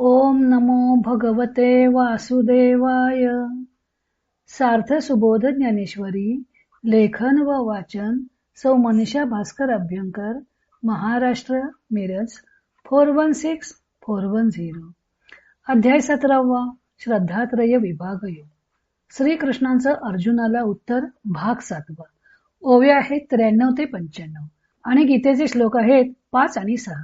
ओम नमो भगवते वासुदेवाय. सार्थ सुबोध ज्ञानेश्वरी लेखन व वाचन सौ Manisha Bhaskar Abhyankar Maharashtra Miraj four one six four one zero. अध्याय सतरावा श्रद्धात्रय विभाग योग. श्रीकृष्णांचं अर्जुनाला उत्तर भाग सातवा. ओव्या आहेत त्र्याण्णव ते पंच्याण्णव. आणि गीतेचे श्लोक आहेत पाच आणि सहा.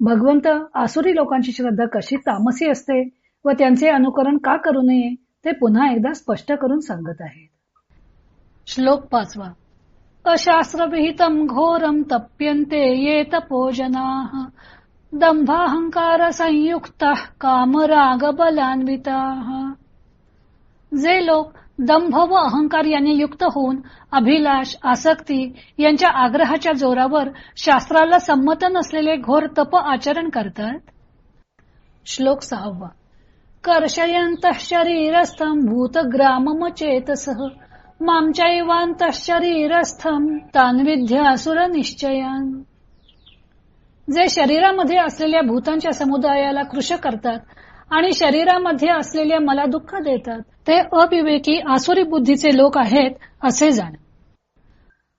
भगवंत आसुरी लोकांची श्रद्धा कशी तामसी असते व त्यांचे अनुकरण का करू नये ते पुन्हा एकदा स्पष्ट करून सांगत आहेत. श्लोक पाचवा. अशास्त्रविहितम घोरम तप्यन्ते ये तपोजना दंभाहंकार संयुक्त कामराग बलान्विता जे लोक दंभ व अहंकार यांनी युक्त होऊन अभिलाष आसक्ती यांच्या आग्रहाच्या जोरावर शास्त्राला संमत नसलेले घोर तप आचरण करतात? श्लोक सहावा. कर्षयंत शरीरस्थम भूतग्रामम चेतसह मामचैवांत शरीरस्थम तान्विध्यासुर निश्चयान। जे शरीरामध्ये असलेल्या भूतांच्या समुदायाला कृश करतात आणि शरीरामध्ये असलेल्या मला दुःख देतात. ते अविवेकी आसुरी बुद्धीचे लोक आहेत असे जाण.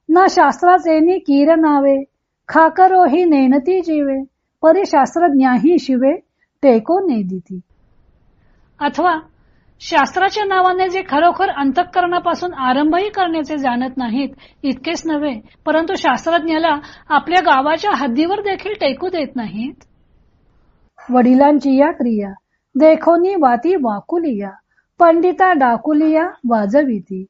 ना शास्त्राचे कीर नावे खाकरोही नेनती जीवे परी शास्त्रज्ञाही शिवे टेको नेदिती? अथवा शास्त्राच्या नावाने जे खरोखर अंतःकरणापासून आरंभही करण्याचे जाणत नाहीत इतकेच नव्हे परंतु शास्त्रज्ञाला आपल्या गावाच्या हद्दीवर देखील टेकू देत नाहीत? वडिलांची या क्रिया देखोनी वाती वाकुलिया पंडिता डाकुलिया वाजविती.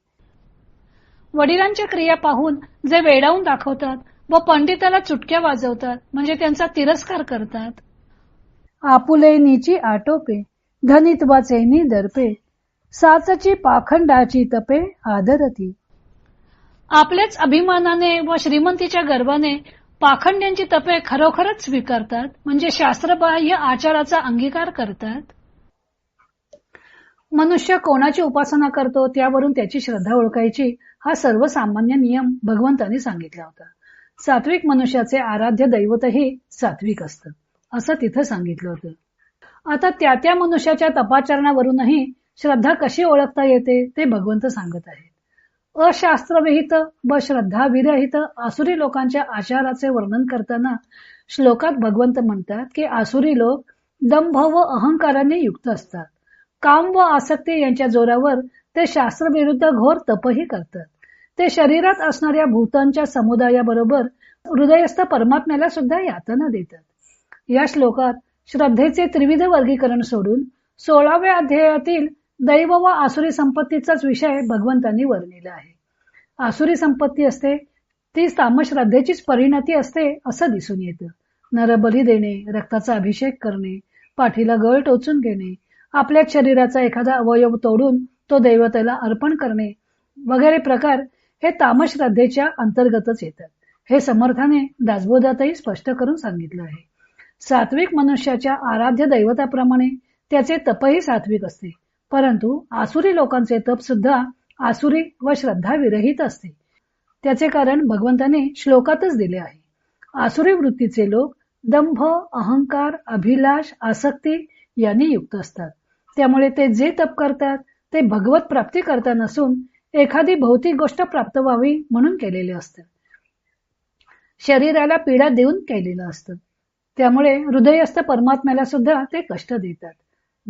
वडिलांच्या क्रिया पाहून जे वेडावून दाखवतात व पंडिताला चुटक्या वाजवतात म्हणजे त्यांचा तिरस्कार करतात. आपुलेनीची आटोपे धनित्वाचे दर्पे साचची पाखंडाची तपे आदरती. आपल्याच अभिमानाने व श्रीमंतीच्या गर्वाने पाखंड्यांची तपे खरोखरच स्वीकारतात? म्हणजे शास्त्रबाह्य आचाराचा अंगीकार करतात? मनुष्य कोणाची उपासना करतो त्यावरून त्याची श्रद्धा ओळखायची हा सर्वसामान्य नियम भगवंतांनी सांगितला होता. सात्विक मनुष्याचे आराध्य दैवतही सात्विक असतं असं तिथं सांगितलं होतं. आता त्या त्या मनुष्याच्या तपाचरणावरूनही श्रद्धा कशी ओळखता येते ते भगवंत सांगत आहे अशास्त्रविहित व श्रद्धा विरहित आसुरी लोकांच्या आचाराचे वर्णन करताना श्लोकात भगवंत म्हणतात की आसुरी लोक दंभ व अहंकाराने युक्त असतात. काम व आसक्ती यांच्या जोरावर ते शास्त्रविरुद्ध घोर तपही करतात. ते शरीरात असणाऱ्या भूतांच्या समुदायाबरोबर हृदयस्थ परमात्म्याला सुद्धा यातना देतात. या श्लोकात श्रद्धेचे त्रिविध वर्गीकरण सोडून सोळाव्या अध्यायातील दैव व आसुरी संपत्तीचाच विषय भगवंतांनी वर्णिला आहे. आसुरी संपत्ती असते ती तामश्रद्धेचीच परिणती असते असं दिसून येतं. नरबली देणे रक्ताचा अभिषेक करणे पाठीला गळ टोचून घेणे आपल्या शरीराचा एखादा अवयव तोडून तो दैवतेला अर्पण करणे वगैरे प्रकार हे तामश्रद्धेच्या अंतर्गतच येतात. हे समर्थाने दासबोधातही स्पष्ट करून सांगितलं आहे. सात्विक मनुष्याच्या आराध्य दैवताप्रमाणे त्याचे तपही सात्विक असते. परंतु आसुरी लोकांचे तप सुद्धा आसुरी व श्रद्धा विरहित असते. त्याचे कारण भगवंताने श्लोकातच दिले आहे. आसुरी वृत्तीचे लोक दंभ अहंकार अभिलाष आसक्ती यांनी युक्त असतात. त्यामुळे ते जे तप करतात ते भगवत प्राप्ती करता नसून एखादी भौतिक गोष्ट प्राप्त व्हावी म्हणून केलेले असते. शरीराला पीडा देऊन केलेलं असतं. त्यामुळे हृदयस्थ परमात्म्याला सुद्धा ते कष्ट देतात.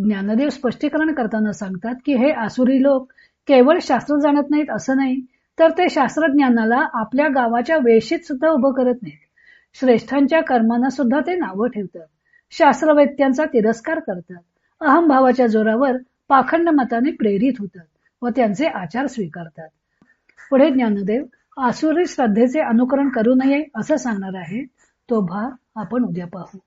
ज्ञानदेव स्पष्टीकरण करताना सांगतात की हे आसुरी लोक केवळ शास्त्र जाणत नाहीत असं नाही तर ते शास्त्रज्ञानाला आपल्या गावाच्या वेशीत सुद्धा उभं करत नाहीत. श्रेष्ठांच्या कर्मांना सुद्धा ते नावं ठेवतात. शास्त्रवेत्यांचा तिरस्कार करतात. अहमभावाच्या जोरावर पाखंड मताने प्रेरित होतात व त्यांचे आचार स्वीकारतात. पुढे ज्ञानदेव आसुरी श्रद्धेचे अनुकरण करू नये असं सांगणार आहे. तो भाग आपण उद्या पाहू.